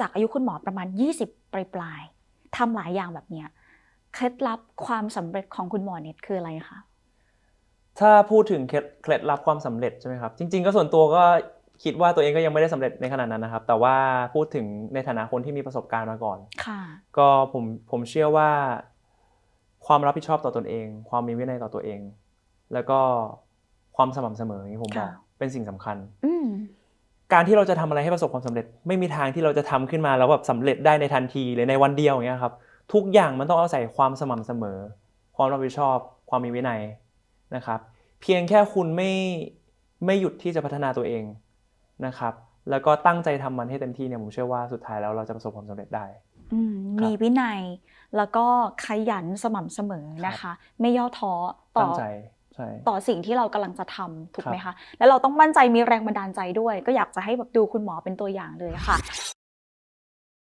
จากอายุคุณหมอประมาณ 20 ปลายปลายๆทำหลายอย่างแบบเนี้ยเคล็ดลับความสำเร็จของคุณหมอเน็ตคืออะไรคะถ้าพูดถึงเคล็ดเคล็ดลับความสำเร็จใช่ไหมครับ จริง ๆ ก็ส่วนตัวก็คิดว่าตัวเองก็ยังไม่ได้สำเร็จในขนาดนั้นนะครับ แต่ว่าพูดถึงในฐานะคนที่มีประสบการณ์มาก่อน ค่ะ ก็ผมผมเชื่อว่า ความรับผิดชอบต่อตนเอง ความมีวินัยต่อตัวเอง แล้วก็ความสม่ำเสมออย่างที่ผมบอกค่ะเป็นสิ่งสำคัญอืม การที่เราจะทำอะไรให้ประสบความสำเร็จ ไม่มีทางที่เราจะทำขึ้นมาแล้วแบบสำเร็จได้ในทันทีหรือในวันเดียวอย่างเงี้ยครับทุกอย่างมันต้องอาศัยความสม่ำเสมอ ความรับผิดชอบ ความมีวินัยนะครับ เพียงแค่คุณไม่ไม่หยุดที่จะพัฒนาตัวเองนะครับ แล้วก็ตั้งใจทำมันให้เต็มที่เนี่ยผมเชื่อว่าสุดท้ายแล้วเราจะประสบความสำเร็จได้อืมครับมีวินัยแล้วก็ขยันสม่ำเสมอนะคะ ไม่ย่อท้อต่อ ตั้งใจใช่ต่อสิ่งที่เรากำลังจะทำถูกไหมครัคะบแล้วเราต้องมั่นใจมีแรงบันดาลใจด้วย ก็อยากจะให้แบบดูคุณหมอเป็นตัวอย่างเลยค่ะ